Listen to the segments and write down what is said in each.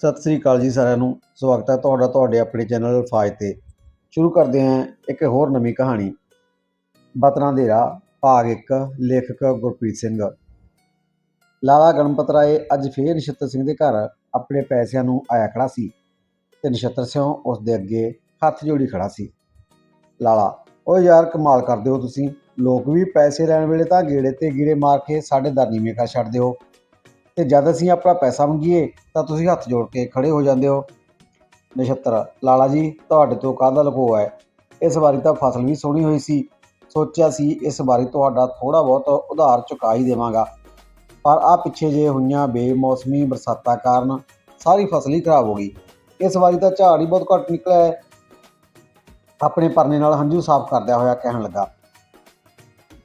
ਸਤਿ ਸ੍ਰੀ ਅਕਾਲ ਜੀ ਸਾਰਿਆਂ ਨੂੰ। ਸਵਾਗਤ ਹੈ ਤੁਹਾਡਾ ਤੁਹਾਡੇ ਆਪਣੇ ਚੈਨਲ ਅਲਫਾਜ਼ ਤੇ। ਸ਼ੁਰੂ ਕਰਦੇ ਹਾਂ ਇੱਕ ਹੋਰ ਨਵੀਂ ਕਹਾਣੀ। ਬਤਨਾ ਦੇਰਾ ਭਾਗ 1 ਲੇਖਕ ਗੁਰਪ੍ਰੀਤ ਸਿੰਘ। ਲਾਲਾ ਗਣਪਤ ਰਾਏ ਅੱਜ ਫੇਰ ਨਛੱਤਰ ਸਿੰਘ ਦੇ ਘਰ ਆਪਣੇ ਪੈਸਿਆਂ ਨੂੰ ਆਇਆ ਖੜਾ ਸੀ ਤੇ ਨਛੱਤਰ ਸਿੰਘ ਉਸ ਦੇ ਅੱਗੇ ਹੱਥ ਜੋੜੀ ਖੜਾ ਸੀ। ਲਾਲਾ, ਓ ਯਾਰ ਕਮਾਲ ਕਰਦੇ ਹੋ ਤੁਸੀਂ। ਲੋਕ ਵੀ ਪੈਸੇ ਲੈਣ ਵੇਲੇ ਤਾਂ ਗੇੜੇ ਤੇ ਗੀੜੇ ਮਾਰ ਕੇ ਸਾਡੇ ਦਰ ਨੀਵੇਂ ਕਰ ਛੱਡਦੇ ਹੋ ਤੇ ਜਦ ਅਸੀਂ ਆਪਣਾ ਪੈਸਾ ਮੰਗੀਏ, ਤਾਂ ਤੁਸੀਂ ਹੱਥ ਜੋੜ ਕੇ ਖੜੇ ਹੋ ਜਾਂਦੇ ਹੋ। ਨਛੱਤਰ, ਲਾਲਾ ਜੀ, ਤੁਹਾਡੇ ਤੋਂ ਕਾਹਦਾ ਲਕੋ ਹੈ ਇਸ ਵਾਰੀ ਤਾਂ ਫਸਲ ਵੀ ਸੋਹਣੀ ਹੋਈ ਸੀ। ਸੋਚਿਆ ਸੀ ਇਸ ਵਾਰੀ ਤੁਹਾਡਾ ਥੋੜਾ ਬਹੁਤ ਉਧਾਰ ਚੁਕਾ ਹੀ ਦੇਵਾਂਗਾ। ਪਰ ਆ ਪਿੱਛੇ ਜੇ ਹੋਈਆਂ ਬੇਮੌਸਮੀ ਬਰਸਾਤਾਂ ਕਾਰਨ ਸਾਰੀ ਫਸਲ ਹੀ ਖਰਾਬ ਹੋ ਗਈ। ਇਸ ਵਾਰੀ ਤਾਂ ਝਾੜ ਹੀ ਬਹੁਤ ਘੱਟ ਨਿਕਲਿਆ ਹੈ। ਆਪਣੇ ਪਰਨੇ ਨਾਲ ਹੰਝੂ ਸਾਫ਼ ਕਰਦਿਆ ਹੋਇਆ ਕਹਿਣ ਲੱਗਾ।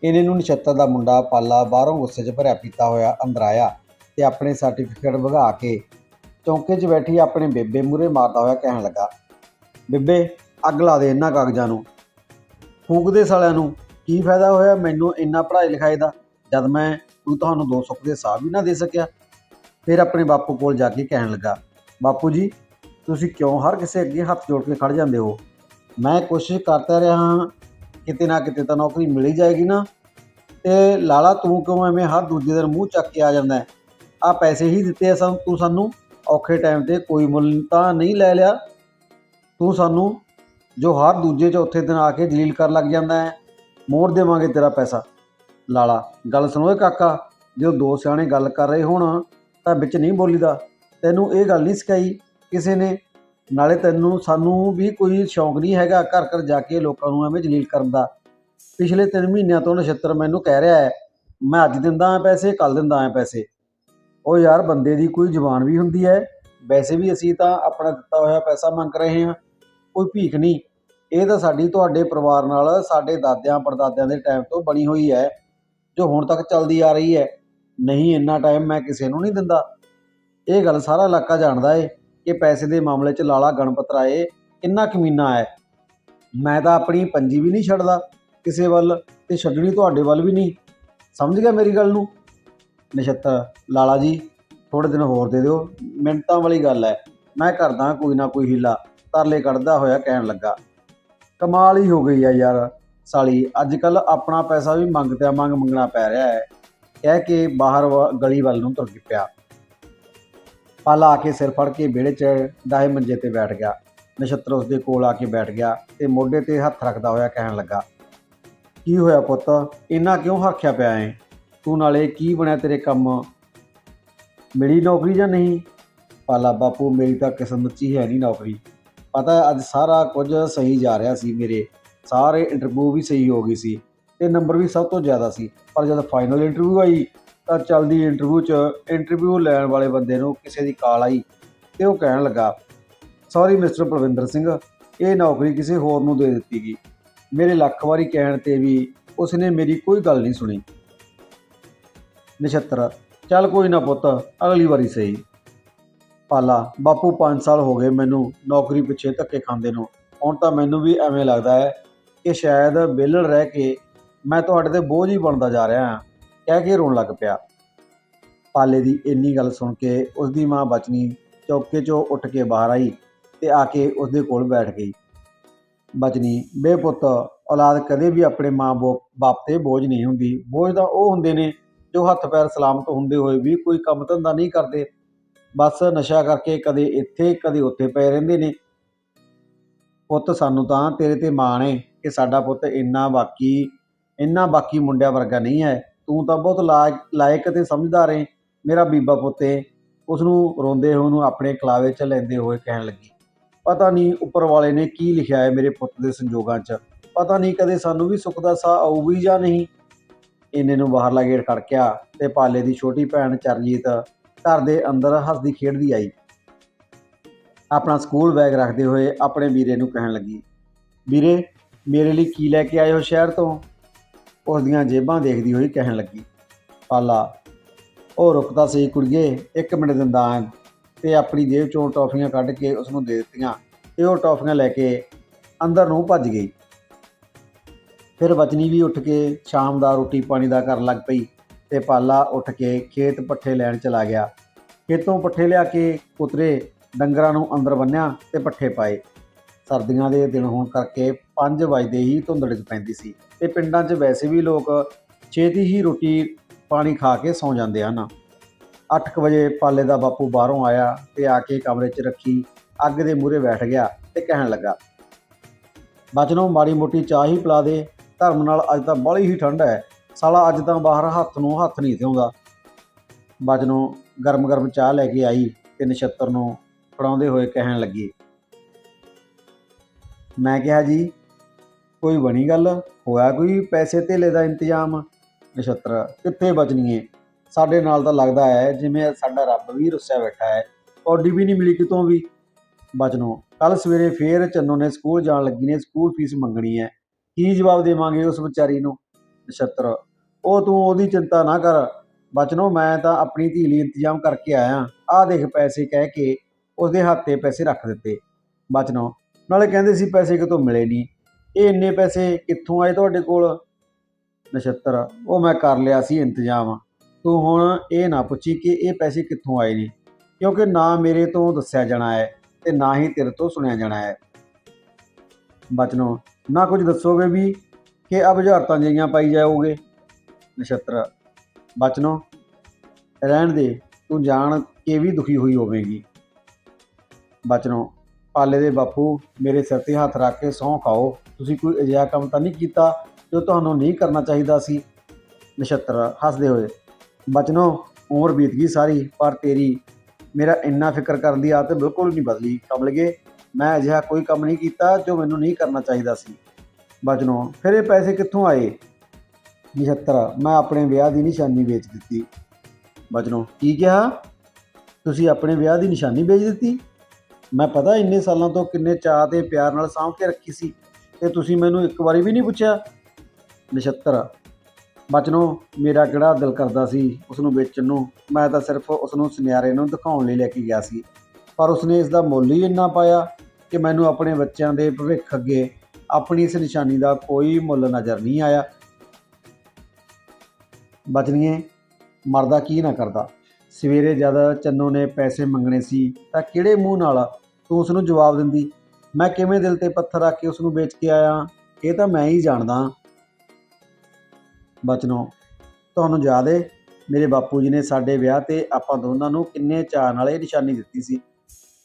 ਇਹਨੇ ਨੂੰ ਨਛੱਤਰ ਦਾ ਮੁੰਡਾ ਪਾਲਾ ਬਾਹਰੋਂ ਗੁੱਸੇ 'ਚ ਭਰਿਆ ਪੀਤਾ ਹੋਇਆ ਅੰਦਰ ਆਇਆ। ਤੇ ਆਪਣੇ ਸਰਟੀਫਿਕੇਟ ਵਗਾ ਕੇ ਚੌਂਕੇ 'ਚ ਬੈਠੀ ਆਪਣੇ ਬੇਬੇ ਮੂਰੇ ਮਾਰਦਾ ਹੋਇਆ ਕਹਿਣ ਲੱਗਾ, ਬੇਬੇ, ਅੱਗ ਲਾ ਦੇ ਇਹਨਾਂ ਕਾਗਜ਼ਾਂ ਨੂੰ। ਫੂਕਦੇ ਸਾਲਿਆਂ ਨੂੰ। ਕੀ ਫਾਇਦਾ ਹੋਇਆ ਮੈਨੂੰ ਇੰਨਾ ਪੜ੍ਹਾਈ ਲਿਖਾਈ ਦਾ? ਜਦ ਮੈਂ ਕੋਈ ਤੁਹਾਨੂੰ ਦੋ ਸੁੱਖ ਦੇ ਸਾਹ ਵੀ ਨਾ ਦੇ ਸਕਿਆ। ਫਿਰ ਆਪਣੇ ਬਾਪੂ ਕੋਲ ਜਾ ਕੇ ਕਹਿਣ ਲੱਗਾ, ਬਾਪੂ ਜੀ, ਤੁਸੀਂ ਕਿਉਂ ਹਰ ਕਿਸੇ ਅੱਗੇ ਹੱਥ ਜੋੜ ਕੇ ਖੜ ਜਾਂਦੇ ਹੋ? ਮੈਂ ਕੋਸ਼ਿਸ਼ ਕਰਦਾ ਰਿਹਾ ਹਾਂ, ਕਿਤੇ ਨਾ ਕਿਤੇ ਤਾਂ ਨੌਕਰੀ ਮਿਲ ਹੀ ਜਾਏਗੀ ਨਾ। ਤੇ ਲਾਲਾ ਤੂੰ ਕਿਉਂ ਐਵੇਂ ਹਰ ਦੂਜੇ ਦਿਨ ਮੂੰਹ ਚੱਕ ਕੇ ਆ ਜਾਂਦਾ ਹੈ? ਆ ਪੈਸੇ ਹੀ ਦਿੱਤੇ ਆ ਸਾਨੂੰ ਤੂੰ ਸਾਨੂੰ ਔਖੇ ਟਾਈਮ ਤੇ ਕੋਈ ਮੁੱਲ ਤਾਂ ਨਹੀਂ ਲੈ ਲਿਆ। ਤੂੰ ਸਾਨੂੰ ਜੋ ਹਰ ਦੂਜੇ ਚੌਥੇ ਦਿਨ ਆ ਕੇ ਜਲੀਲ ਕਰ ਲੱਗ ਜਾਂਦਾ ਹੈ ਮੋੜ ਦੇਵਾਂਗੇ ਤੇਰਾ ਪੈਸਾ। ਲਾਲਾ, ਗੱਲ ਸੁਣੋ ਏ ਕਾਕਾ, ਜਦੋਂ ਦੋ ਸਿਆਣੇ ਗੱਲ ਕਰ ਰਹੇ ਹੋਣ, ਤਾਂ ਵਿੱਚ ਨਹੀਂ ਬੋਲੀਦਾ। ਤੈਨੂੰ ਇਹ ਗੱਲ ਨਹੀਂ ਸਿਖਾਈ ਕਿਸੇ ਨੇ, ਨਾਲੇ ਤੈਨੂੰ, ਸਾਨੂੰ ਵੀ ਕੋਈ ਸ਼ੌਂਕ ਨਹੀਂ ਹੈਗਾ ਘਰ ਘਰ ਜਾ ਕੇ ਲੋਕਾਂ ਨੂੰ ਐਵੇਂ ਜਲੀਲ ਕਰਨ ਦਾ। ਪਿਛਲੇ 3 ਮਹੀਨਿਆਂ ਤੋਂ ਨਛੱਤਰ ਮੈਨੂੰ ਕਹਿ ਰਿਹਾ ਹੈ, ਮੈਂ ਅੱਜ ਦਿੰਦਾ ਆ ਪੈਸੇ ਕੱਲ ਦਿੰਦਾ ਆ ਪੈਸੇ। ਉਹ ਯਾਰ ਬੰਦੇ ਦੀ ਕੋਈ ਜ਼ੁਬਾਨ ਵੀ ਹੁੰਦੀ ਹੈ, ਵੈਸੇ ਵੀ ਅਸੀਂ ਤਾਂ ਆਪਣਾ ਦਿੱਤਾ ਹੋਇਆ ਪੈਸਾ ਮੰਗ ਰਹੇ ਹਾਂ, ਕੋਈ ਭੀਖ ਨਹੀਂ। ਇਹ ਤਾਂ ਸਾਡੀ, ਤੁਹਾਡੇ ਪਰਿਵਾਰ ਨਾਲ ਸਾਡੇ ਦਾਦਿਆਂ ਪੜਦਾਦਿਆਂ ਦੇ ਟਾਈਮ ਤੋਂ ਬਣੀ ਹੋਈ ਹੈ, ਜੋ ਹੁਣ ਤੱਕ ਚੱਲਦੀ ਆ ਰਹੀ ਹੈ। ਨਹੀਂ, ਇੰਨਾ ਟਾਈਮ ਮੈਂ ਕਿਸੇ ਨੂੰ ਨਹੀਂ ਦਿੰਦਾ। ਇਹ ਗੱਲ ਸਾਰਾ ਇਲਾਕਾ ਜਾਣਦਾ ਏ ਕਿ ਪੈਸੇ ਦੇ ਮਾਮਲੇ 'ਚ ਲਾਲਾ ਗਣਪਤ ਰਾਏ ਕਿੰਨਾ ਕਮੀਨਾ ਹੈ। ਮੈਂ ਤਾਂ ਆਪਣੀ ਪੰਜੀ ਵੀ ਨਹੀਂ ਛੱਡਦਾ ਕਿਸੇ ਵੱਲ ਤੇ ਛੱਡਣੀ ਤੁਹਾਡੇ ਵੱਲ ਵੀ ਨਹੀਂ। ਸਮਝ ਗਿਆ ਮੇਰੀ ਗੱਲ ਨੂੰ? ਨਛੱਤਰ। ਲਾਲਾ ਜੀ, ਥੋੜ੍ਹੇ ਦਿਨ ਹੋਰ ਦੇ ਦਿਓ। ਮਿੰਟਾਂ ਵਾਲੀ ਗੱਲ ਹੈ ਮੈਂ ਕਰਦਾ ਕੋਈ ਨਾ ਕੋਈ ਹੀਲਾ। ਤਰਲੇ ਕੱਢਦਾ ਹੋਇਆ ਕਹਿਣ ਲੱਗਾ। ਕਮਾਲ ਹੀ ਹੋ ਗਈ ਆ ਯਾਰ ਸਾਲੀ। ਅੱਜ ਕੱਲ ਆਪਣਾ ਪੈਸਾ ਵੀ ਮੰਗਦਿਆਂ ਮੰਗ ਮੰਗਣਾ ਪੈ ਰਿਹਾ ਹੈ ਕਹਿ ਕੇ ਬਾਹਰ ਵ- ਗਲੀ ਵੱਲ ਨੂੰ ਤੁਰ ਪਿਆ। ਪਲ ਆ ਕੇ ਸਿਰ ਫੜ ਕੇ ਵਿਹੜੇ 'ਚ ਡਾਹੇ ਮੰਜੇ ਤੇ ਬੈਠ ਗਿਆ। ਨਛੱਤਰ ਉਸ ਦੇ ਕੋਲ ਆ ਕੇ ਬੈਠ ਗਿਆ ਤੇ ਮੋਢੇ ਤੇ ਹੱਥ ਰੱਖਦਾ ਹੋਇਆ ਕਹਿਣ ਲੱਗਾ। ਕੀ ਹੋਇਆ ਪੁੱਤ? ਇੰਨਾ ਕਿਉਂ ਹਰਖਿਆ ਪਿਆ ਏ ਤੂੰ ਨਾਲੇ ਕੀ ਬਣਿਆ ਤੇਰੇ ਕੰਮ? ਮਿਲੀ ਨੌਕਰੀ ਜਾਂ ਨਹੀਂ? ਪਾਲਾ ਬਾਪੂ, ਮੇਰੀ ਤਾਂ ਕਿਸਮਤ 'ਚ ਹੀ ਹੈ ਨਹੀਂ ਨੌਕਰੀ। ਪਤਾ ਅੱਜ ਸਾਰਾ ਕੁਝ ਸਹੀ ਜਾ ਰਿਹਾ ਸੀ ਮੇਰੇ। ਸਾਰੇ ਇੰਟਰਵਿਊ ਵੀ ਸਹੀ ਹੋ ਗਈ ਸੀ ਤੇ ਨੰਬਰ ਵੀ ਸਭ ਤੋਂ ਜ਼ਿਆਦਾ ਸੀ। ਪਰ ਜਦ ਫਾਈਨਲ ਇੰਟਰਵਿਊ ਆਈ, ਤਾਂ ਚੱਲਦੀ ਇੰਟਰਵਿਊ 'ਚ ਇੰਟਰਵਿਊ ਲੈਣ ਵਾਲੇ ਬੰਦੇ ਨੂੰ ਕਿਸੇ ਦੀ ਕਾਲ ਆਈ ਤੇ ਉਹ ਕਹਿਣ ਲੱਗਾ ਸੌਰੀ ਮਿਸਟਰ ਪ੍ਰਵਿੰਦਰ ਸਿੰਘ ਇਹ ਨੌਕਰੀ ਕਿਸੇ ਹੋਰ ਨੂੰ ਦੇ ਦਿੱਤੀ ਗਈ। ਮੇਰੇ ਲੱਖ ਵਾਰੀ ਕਹਿਣ ਤੇ ਵੀ ਉਸਨੇ ਮੇਰੀ ਕੋਈ ਗੱਲ ਨਹੀਂ ਸੁਣੀ। ਨਛੱਤਰ। ਚੱਲ ਕੋਈ ਨਾ ਪੁੱਤ, ਅਗਲੀ ਵਾਰੀ ਸਹੀ। ਪਾਲਾ, ਬਾਪੂ 5 ਸਾਲ ਹੋ ਗਏ ਮੈਨੂੰ ਨੌਕਰੀ ਪਿੱਛੇ ਧੱਕੇ ਖਾਂਦੇ ਨੂੰ। ਹੁਣ ਤਾਂ ਮੈਨੂੰ ਵੀ ਐਵੇਂ ਲੱਗਦਾ ਹੈ ਕਿ ਸ਼ਾਇਦ ਵਿਹਲੜ ਰਹਿ ਕੇ ਮੈਂ ਤੁਹਾਡੇ ਤੇ ਬੋਝ ਹੀ ਬਣਦਾ ਜਾ ਰਿਹਾ ਹਾਂ। ਕਹਿ ਕੇ ਰੋਣ ਲੱਗ ਪਿਆ। ਪਾਲੇ ਦੀ ਇੰਨੀ ਗੱਲ ਸੁਣ ਕੇ ਉਸ ਦੀ ਮਾਂ ਬਚਨੀ ਚੌਕੇ 'ਚੋਂ ਉੱਠ ਕੇ ਬਾਹਰ ਆਈ ਤੇ ਆ ਕੇ ਉਸ ਦੇ ਕੋਲ ਬੈਠ ਗਈ। ਬਚਨੀ ਬੇਪੁੱਤ ਔਲਾਦ ਕਦੇ ਵੀ ਆਪਣੇ ਮਾਂ ਬੋ- ਬਾਪ ਤੇ ਬੋਝ ਨਹੀਂ ਹੁੰਦੀ। ਬੋਝ ਤਾਂ ਉਹ ਹੁੰਦੇ ਨੇ ਜੋ ਹੱਥ ਪੈਰ ਸਲਾਮਤ ਹੁੰਦੇ ਹੋਏ ਵੀ ਕੋਈ ਕੰਮ ਧੰਦਾ ਨਹੀਂ ਕਰਦੇ, ਬਸ ਨਸ਼ਾ ਕਰਕੇ ਕਦੇ ਇੱਥੇ, ਕਦੇ ਉੱਥੇ ਪਏ ਰਹਿੰਦੇ ਨੇ। ਪੁੱਤ ਸਾਨੂੰ ਤਾਂ ਤੇਰੇ ਤੇ ਮਾਣ ਏ ਕਿ ਸਾਡਾ ਪੁੱਤ ਇੰਨਾ ਬਾਕੀ ਇੰਨਾ ਬਾਕੀ ਮੁੰਡਿਆਂ ਵਰਗਾ ਨਹੀਂ ਹੈ। ਤੂੰ ਤਾਂ ਬਹੁਤ ਲਾਇਕ ਲਾਇਕ ਤੇ ਸਮਝਦਾਰ ਏ। ਮੇਰਾ ਬੀਬਾ ਪੁੱਤ ਏ। ਉਸ ਨੂੰ ਰੋਂਦੇ ਹੋਏ ਨੂੰ ਆਪਣੇ ਕਲਾਵੇ 'ਚ ਲੈਂਦੇ ਹੋਏ ਕਹਿਣ ਲੱਗੀ। ਪਤਾ ਨਹੀਂ ਉੱਪਰ ਵਾਲੇ ਨੇ ਕੀ ਲਿਖਿਆ ਹੈ ਮੇਰੇ ਪੁੱਤ ਦੇ ਸੰਜੋਗਾਂ 'ਚ। ਪਤਾ ਨਹੀਂ ਕਦੇ ਸਾਨੂੰ ਵੀ ਸੁੱਖ ਦਾ ਸਾਹ ਆਊ ਵੀ ਜਾਂ ਨਹੀਂ। ਇੰਨੇ ਨੂੰ ਬਾਹਰਲਾ ਗੇਟ ਖੜਕਿਆ ਤੇ ਪਾਲੇ ਦੀ ਛੋਟੀ ਭੈਣ ਚਰਨਜੀਤ ਘਰ ਦੇ ਅੰਦਰ ਹੱਸਦੀ ਖੇਡਦੀ ਆਈ। ਆਪਣਾ ਸਕੂਲ ਬੈਗ ਰੱਖਦੇ ਹੋਏ ਆਪਣੇ ਵੀਰੇ ਨੂੰ ਕਹਿਣ ਲੱਗੀ, ਵੀਰੇ, ਮੇਰੇ ਲਈ ਕੀ ਲੈ ਕੇ ਆਏ ਹੋ ਸ਼ਹਿਰ ਤੋਂ? ਉਸ ਦੀਆਂ ਜੇਬਾਂ ਦੇਖਦੀ ਹੋਈ ਕਹਿਣ ਲੱਗੀ, ਪਾਲਾ, ਉਹ ਰੁਕਦਾ ਸੀ ਕੁੜੀਏ, ਇੱਕ ਮਿੰਟ ਦਿੰਦਾ ਆਂ ਤੇ ਆਪਣੀ ਜੇਬ ਚੋਂ ਟੌਫੀਆਂ ਕੱਢ ਕੇ ਉਸ ਨੂੰ ਦੇ ਦਿੱਤੀਆਂ ਤੇ ਉਹ ਟੌਫੀਆਂ ਲੈ ਕੇ ਅੰਦਰ ਨੂੰ ਭੱਜ ਗਈ। ਫਿਰ ਵਚਨੀ ਵੀ ਉੱਠ ਕੇ ਸ਼ਾਮ ਦਾ ਰੋਟੀ ਪਾਣੀ ਦਾ ਕਰਨ ਲੱਗ ਪਈ ਤੇ ਪਾਲਾ ਉੱਠ ਕੇ ਖੇਤ ਪੱਠੇ ਲੈਣ ਚਲਾ ਗਿਆ। ਖੇਤੋਂ ਪੱਠੇ ਲਿਆ ਕੇ ਉਤਰੇ ਡੰਗਰਾਂ ਨੂੰ ਅੰਦਰ ਬੰਨਿਆ ਤੇ ਪੱਠੇ ਪਾਏ। ਸਰਦੀਆਂ ਦੇ ਦਿਨ ਹੋਣ ਕਰਕੇ 5 ਵਜੇ ਹੀ ਧੁੰਦੜ ਪੈਂਦੀ ਸੀ ਤੇ ਪਿੰਡਾਂ 'ਚ ਵੈਸੇ ਵੀ ਲੋਕ ਛੇਤੀ ਹੀ ਰੋਟੀ ਪਾਣੀ ਖਾ ਕੇ ਸੌਂ ਜਾਂਦੇ ਹਨ। 8 ਵਜੇ ਪਾਲੇ ਦਾ ਬਾਪੂ ਬਾਹਰੋਂ ਆਇਆ ਤੇ ਆ ਕੇ ਕਮਰੇ 'ਚ ਰੱਖੀ, ਅੱਗ ਦੇ ਮੂਹਰੇ ਬੈਠ ਗਿਆ ਤੇ ਕਹਿਣ ਲੱਗਾ, ਬਚਨੋਂ ਮਾੜੀ ਮੋਟੀ ਚਾਹ ਹੀ ਪਿਲਾ ਦੇ। ਧਰਮ ਨਾਲ ਅੱਜ ਤਾਂ ਬੜੀ ਹੀ ਠੰਡ ਹੈ। ਸਾਲਾ ਅੱਜ ਤਾਂ ਬਾਹਰ ਹੱਥ ਨੂੰ ਹੱਥ ਨਹੀਂ ਥਿਉਂਦਾ ਬਚਨੋਂ ਗਰਮ ਗਰਮ ਚਾਹ ਲੈ ਕੇ ਆਈ ਤੇ ਨਛੱਤਰ ਨੂੰ ਫੜਾਉਂਦੇ ਹੋਏ ਕਹਿਣ ਲੱਗੀ। ਮੈਂ ਕਿਹਾ ਜੀ, ਕੋਈ ਬਣੀ ਗੱਲ? ਹੋਇਆ ਕੋਈ ਪੈਸੇ ਧੇਲੇ ਦਾ ਇੰਤਜ਼ਾਮ? ਨਛੱਤਰ, ਕਿੱਥੇ ਬਚਣੀਏ? ਸਾਡੇ ਨਾਲ ਤਾਂ ਲੱਗਦਾ ਹੈ, ਜਿਵੇਂ ਸਾਡਾ ਰੱਬ ਵੀ ਰੁੱਸਿਆ ਬੈਠਾ ਹੈ। ਔਡੀ ਵੀ ਨਹੀਂ ਮਿਲੀ ਕਿਤੋਂ ਵੀ? ਬਚਨੋ ਕੱਲ ਸਵੇਰੇ ਫੇਰ ਚੰਨੋ ਨੇ ਸਕੂਲ ਜਾਣ ਲੱਗੀ ਨੇ, ਸਕੂਲ ਫੀਸ ਮੰਗਣੀ ਹੈ। ਕੀ ਜਵਾਬ ਦੇਵਾਂਗੇ ਉਸ ਵਿਚਾਰੀ ਨੂੰ ਨਛੱਤਰ? ਉਹ ਤੂੰ ਉਹਦੀ ਚਿੰਤਾ ਨਾ ਕਰ। ਬਚਨੋ, ਮੈਂ ਤਾਂ ਆਪਣੀ ਧੀ ਲਈ ਇੰਤਜ਼ਾਮ ਕਰਕੇ ਆਇਆ। ਆਹ ਦੇਖ ਪੈਸੇ ਕਹਿ ਕੇ ਉਹਦੇ ਹੱਥੇ ਪੈਸੇ ਰੱਖ ਦਿੱਤੇ। ਬਚਨੋ, ਨਾਲੇ ਕਹਿੰਦੇ ਸੀ ਪੈਸੇ ਕਿਤੋਂ ਮਿਲੇ ਨਹੀਂ ਇਹ ਇੰਨੇ ਪੈਸੇ ਕਿੱਥੋਂ ਆਏ ਤੁਹਾਡੇ ਕੋਲ? ਨਛੱਤਰ, ਉਹ ਮੈਂ ਕਰ ਲਿਆ ਸੀ ਇੰਤਜ਼ਾਮ। ਤੂੰ ਹੁਣ ਇਹ ਨਾ ਪੁੱਛੀ ਕਿ ਇਹ ਪੈਸੇ ਕਿੱਥੋਂ ਆਏ ਨੇ? ਕਿਉਂਕਿ ਨਾ ਮੇਰੇ ਤੋਂ ਦੱਸਿਆ ਜਾਣਾ ਹੈ ਤੇ ਨਾ ਹੀ ਤੇਰੇ ਤੋਂ ਸੁਣਿਆ ਜਾਣਾ ਹੈ। ਬਚਨੋ ਨਾ ਕੁਝ ਦੱਸੋਗੇ ਵੀ ਕਿ ਆ ਬੁਝਾਰਤਾਂ ਜਿਹੀਆਂ ਪਾਈ ਜਾਓਗੇ? ਨਛੱਤਰ, ਬਚਨੋ, ਰਹਿਣ ਦੇ, ਤੂੰ ਜਾਣ ਕੇ ਵੀ ਦੁਖੀ ਹੋਈ ਹੋਵੇਗੀ। ਬਚਨੋ, ਪਾਲੇ ਦੇ ਬਾਪੂ, ਮੇਰੇ ਸਿਰ ਤੇ ਹੱਥ ਰੱਖ ਕੇ ਸਹੁੰ ਖਾਓ। ਤੁਸੀਂ ਕੋਈ ਅਜਿਹਾ ਕੰਮ ਤਾਂ ਨਹੀਂ ਕੀਤਾ ਜੋ ਤੁਹਾਨੂੰ ਨਹੀਂ ਕਰਨਾ ਚਾਹੀਦਾ ਸੀ? ਨਛੱਤਰ ਹੱਸਦੇ ਹੋਏ, ਬਚਨੋ, ਉਮਰ ਬੀਤ ਗਈ ਸਾਰੀ, ਪਰ ਤੇਰੀ, ਮੇਰਾ ਇੰਨਾ ਫਿਕਰ ਕਰਨ ਦੀ ਆਦਤ ਬਿਲਕੁਲ ਨਹੀਂ ਬਦਲੀ। ਕਮਲਗੇ ਮੈਂ ਅਜਿਹਾ ਕੋਈ ਕੰਮ ਨਹੀਂ ਕੀਤਾ ਜੋ ਮੈਨੂੰ ਨਹੀਂ ਕਰਨਾ ਚਾਹੀਦਾ ਸੀ। ਬਚਨੋ, ਫਿਰ ਇਹ ਪੈਸੇ ਕਿੱਥੋਂ ਆਏ? ਨਛੱਤਰ, ਮੈਂ ਆਪਣੇ ਵਿਆਹ ਦੀ ਨਿਸ਼ਾਨੀ ਵੇਚ ਦਿੱਤੀ। ਬਚਨੋ, ਕੀ ਕਿਹਾ? ਤੁਸੀਂ ਆਪਣੇ ਵਿਆਹ ਦੀ ਨਿਸ਼ਾਨੀ ਵੇਚ ਦਿੱਤੀ? ਮੈਂ ਪਤਾ ਇੰਨੇ ਸਾਲਾਂ ਤੋਂ ਕਿੰਨੇ ਚਾਅ ਤੇ ਪਿਆਰ ਨਾਲ ਸਾਂਭ ਕੇ ਰੱਖੀ ਸੀ, ਤੇ ਤੁਸੀਂ ਮੈਨੂੰ ਇੱਕ ਵਾਰੀ ਵੀ ਨਹੀਂ ਪੁੱਛਿਆ? ਨਛੱਤਰ, ਬਚਨੋ, ਮੇਰਾ ਕਿਹੜਾ ਦਿਲ ਕਰਦਾ ਸੀ ਉਸ ਨੂੰ ਵੇਚਣ ਨੂੰ? ਮੈਂ ਤਾਂ ਸਿਰਫ ਉਸ ਨੂੰ ਸੁਨਿਆਰੇ ਨੂੰ ਦਿਖਾਉਣ ਲਈ ਲੈ ਕੇ ਗਿਆ ਸੀ, ਪਰ ਉਸਨੇ ਇਸ ਦਾ ਮੁੱਲ ਹੀ ਇੰਨਾ ਪਾਇਆ। ਕਿ ਮੈਨੂੰ ਆਪਣੇ ਬੱਚਿਆਂ ਦੇ ਭਵਿੱਖ ਅੱਗੇ ਆਪਣੀ ਇਸ ਨਿਸ਼ਾਨੀ ਦਾ ਕੋਈ ਮੁੱਲ ਨਜ਼ਰ ਨਹੀਂ ਆਇਆ। ਬਚਨੀਏ ਮਰਦਾ ਕੀ ਨਾ ਕਰਦਾ? ਸਵੇਰੇ ਜਦ ਚੰਨੋ ਨੇ ਪੈਸੇ ਮੰਗਣੇ ਸੀ ਤਾਂ ਕਿਹੜੇ ਮੂੰਹ ਨਾਲ ਤੂੰ ਉਸ ਨੂੰ ਜਵਾਬ ਦਿੰਦੀ? ਮੈਂ ਕਿਵੇਂ ਦਿਲ ਤੇ ਪੱਥਰ ਰੱਖ ਕੇ ਉਸ ਨੂੰ ਵੇਚ ਕੇ ਆਇਆ? ਇਹ ਤਾਂ ਮੈਂ ਹੀ ਜਾਣਦਾ। ਬਚਨੋ, ਤੁਹਾਨੂੰ ਯਾਦ ਏ, ਮੇਰੇ ਬਾਪੂ ਜੀ ਨੇ ਸਾਡੇ ਵਿਆਹ ਤੇ ਆਪਾਂ ਦੋਨਾਂ ਨੂੰ ਕਿੰਨੇ ਚਾਅ ਨਾਲ ਇਹ ਨਿਸ਼ਾਨੀ ਦਿੱਤੀ ਸੀ।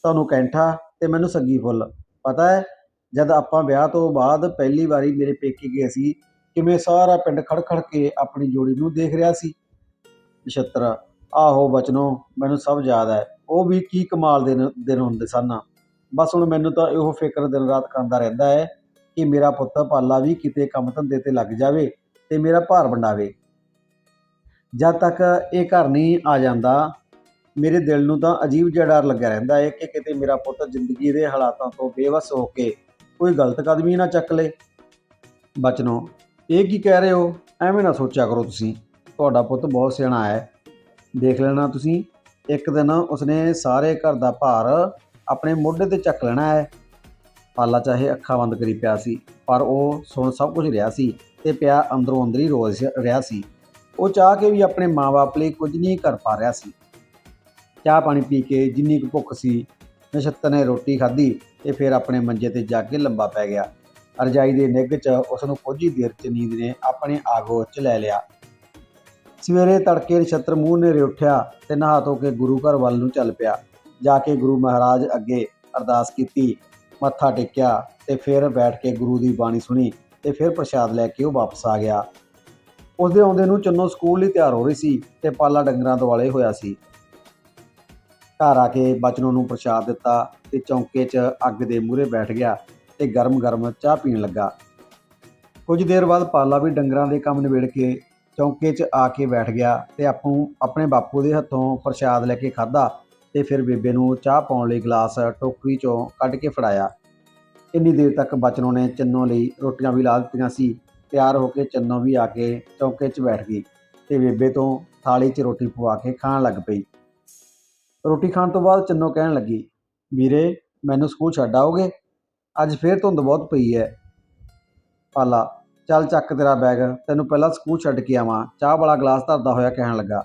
ਤੁਹਾਨੂੰ ਕੈਂਠਾ ਅਤੇ ਮੈਨੂੰ ਸੱਗੀ ਫੁੱਲ। ਪਤਾ ਹੈ, ਜਦ ਆਪਾਂ ਵਿਆਹ ਤੋਂ ਬਾਅਦ ਪਹਿਲੀ ਵਾਰੀ ਮੇਰੇ ਪੇਕੇ ਗਏ ਸੀ, ਕਿਵੇਂ ਸਾਰਾ ਪਿੰਡ ਖੜ ਖੜ ਕੇ ਆਪਣੀ ਜੋੜੀ ਨੂੰ ਦੇਖ ਰਿਹਾ ਸੀ। ਨਛੱਤਰ, ਆਹੋ ਬਚਨੋ, ਮੈਨੂੰ ਸਭ ਯਾਦ ਹੈ। ਉਹ ਵੀ ਕੀ ਕਮਾਲ ਦੇ ਦਿਨ ਹੁੰਦੇ ਸਨ ਬਸ ਹੁਣ ਮੈਨੂੰ ਤਾਂ ਇਹੋ ਫਿਕਰ ਦਿਨ ਰਾਤ ਖਾਂਦਾ ਰਹਿੰਦਾ ਹੈ ਕਿ ਮੇਰਾ ਪੁੱਤ ਪਾਲਾ ਵੀ ਕਿਤੇ ਕੰਮ ਧੰਦੇ ਤੇ ਲੱਗ ਜਾਵੇ ਤੇ ਮੇਰਾ ਭਾਰ ਵੰਡਾਵੇ। ਜਦ ਤੱਕ ਇਹ ਘਰ ਨਹੀਂ ਆ ਜਾਂਦਾ ਮੇਰੇ ਦਿਲ ਨੂੰ ਤਾਂ ਅਜੀਬ ਜਿਹਾ ਡਰ ਲੱਗਿਆ ਰਹਿੰਦਾ ਹੈ ਕਿ ਕਿਤੇ ਮੇਰਾ ਪੁੱਤ ਜ਼ਿੰਦਗੀ ਦੇ ਹਾਲਾਤਾਂ ਤੋਂ ਬੇਵਸ ਹੋ ਕੇ ਕੋਈ ਗਲਤ ਕਦਮੀ ਨਾ ਚੱਕ ਲੇ। ਬਚਨੋ, ਇਹ ਕੀ ਕਹਿ ਰਹੇ ਹੋ? ਐਵੇਂ ਨਾ ਸੋਚਿਆ ਕਰੋ ਤੁਸੀਂ। ਤੁਹਾਡਾ ਪੁੱਤ ਬਹੁਤ ਸਿਆਣਾ ਹੈ। ਦੇਖ ਲੈਣਾ ਤੁਸੀਂ, ਇੱਕ ਦਿਨ ਉਸਨੇ ਸਾਰੇ ਘਰ ਦਾ ਭਾਰ ਆਪਣੇ ਮੋਢੇ ਤੇ ਚੱਕ ਲੈਣਾ ਹੈ। ਪਾਲਾ ਚਾਹੇ ਅੱਖਾਂ ਬੰਦ ਕਰੀ ਪਿਆ ਸੀ, ਪਰ ਉਹ ਸੁਣ ਸਭ ਕੁਝ ਰਿਹਾ ਸੀ ਤੇ ਪਿਆ ਅੰਦਰੋਂ ਅੰਦਰ ਹੀ ਰੋ ਰਿਹਾ ਸੀ। ਉਹ ਚਾਹ ਕੇ ਵੀ ਆਪਣੇ ਮਾਪੇ ਲਈ ਕੁਝ ਨਹੀਂ ਕਰ ਪਾ ਰਿਹਾ ਸੀ। ਚਾਹ ਪਾਣੀ ਪੀ ਕੇ ਜਿੰਨੀ ਕੁ ਭੁੱਖ ਸੀ, ਨਛੱਤਰ ਨੇ ਰੋਟੀ ਖਾਧੀ ਤੇ ਫਿਰ ਆਪਣੇ ਮੰਜੇ ਤੇ ਜਾ ਕੇ ਲੰਬਾ ਪੈ ਗਿਆ। ਰਜਾਈ ਦੇ ਨਿੱਘ 'ਚ ਉਸ ਨੂੰ ਕੁਝ ਹੀ ਦੇਰ 'ਚ ਨੀਂਦ ਨੇ ਆਪਣੇ ਆਗੋ 'ਚ ਲੈ ਲਿਆ। ਸਵੇਰੇ ਤੜਕੇ ਨਛੱਤਰ ਮੂੰਹ ਨੇਰੇ ਉੱਠਿਆ ਤੇ ਨਹਾ ਧੋ ਕੇ ਗੁਰੂ ਘਰ ਵੱਲ ਨੂੰ ਚੱਲ ਪਿਆ। ਜਾ ਕੇ ਗੁਰੂ ਮਹਾਰਾਜ ਅੱਗੇ ਅਰਦਾਸ ਕੀਤੀ, ਮੱਥਾ ਟੇਕਿਆ ਤੇ ਫਿਰ ਬੈਠ ਕੇ ਗੁਰੂ ਦੀ ਬਾਣੀ ਸੁਣੀ ਤੇ ਫਿਰ ਪ੍ਰਸ਼ਾਦ ਲੈ ਕੇ ਉਹ ਵਾਪਸ ਆ ਗਿਆ। ਉਸ ਦੇ ਆਉਂਦੇ ਨੂੰ ਚੰਨੋ ਸਕੂਲ ਲਈ ਤਿਆਰ ਹੋ ਰਹੀ ਸੀ ਤੇ ਪਾਲਾ ਡੰਗਰਾਂ ਦੁਆਲੇ ਹੋਇਆ ਸੀ। ਘਰ ਆ ਕੇ ਬਚਨੋ ਨੂੰ ਪ੍ਰਸ਼ਾਦ ਦਿੱਤਾ ਤੇ ਚੌਂਕੇ 'ਚ ਅੱਗ ਦੇ ਮੂਹਰੇ ਬੈਠ ਗਿਆ ਤੇ ਗਰਮ-ਗਰਮ ਚਾਹ ਪੀਣ ਲੱਗਾ। ਕੁਝ ਦੇਰ ਬਾਅਦ ਪਾਲਾ ਵੀ ਡੰਗਰਾਂ ਦੇ ਕੰਮ ਨਿਬੇੜ ਕੇ ਚੌਂਕੇ 'ਚ ਆ ਕੇ ਬੈਠ ਗਿਆ ਤੇ ਆਪੂ ਆਪਣੇ ਬਾਪੂ ਦੇ ਹੱਥੋਂ ਪ੍ਰਸ਼ਾਦ ਲੈ ਕੇ ਖਾਧਾ ਤੇ ਫਿਰ ਬੇਬੇ ਨੂੰ ਚਾਹ ਪਾਉਣ ਲਈ ਗਲਾਸ ਟੋਕਰੀ 'ਚੋਂ ਕੱਢ ਕੇ ਫੜਾਇਆ। ਇੰਨੀ ਦੇਰ ਤੱਕ ਬਚਨੋ ਨੇ ਚੰਨੋ ਲਈ ਰੋਟੀਆਂ ਵੀ ਲਾ ਦਿੱਤੀਆਂ ਸੀ, ਤਿਆਰ ਹੋ ਕੇ ਚੰਨੋ ਵੀ ਆ ਕੇ ਚੌਂਕੇ 'ਚ ਬੈਠ ਗਈ ਤੇ ਬੇਬੇ ਤੋਂ ਥਾਲੀ 'ਚ ਰੋਟੀ ਪਵਾ ਕੇ ਖਾਣ ਲੱਗ ਪਈ। ਰੋਟੀ ਖਾਣ ਤੋਂ ਬਾਅਦ ਚੰਨੋ ਕਹਿਣ ਲੱਗੀ, ਵੀਰੇ, ਮੈਨੂੰ ਸਕੂਲ ਛੱਡ ਆਓਗੇ? ਅੱਜ ਫੇਰ ਧੁੰਦ ਬਹੁਤ ਪਈ ਹੈ। ਪਾਲਾ, ਚੱਲ ਚੱਕ ਤੇਰਾ ਬੈਗ, ਤੈਨੂੰ ਪਹਿਲਾਂ ਸਕੂਲ ਛੱਡ ਕੇ ਆਵਾਂ। ਚਾਹ ਵਾਲਾ ਗਲਾਸ ਧਰਦਾ ਹੋਇਆ ਕਹਿਣ ਲੱਗਾ।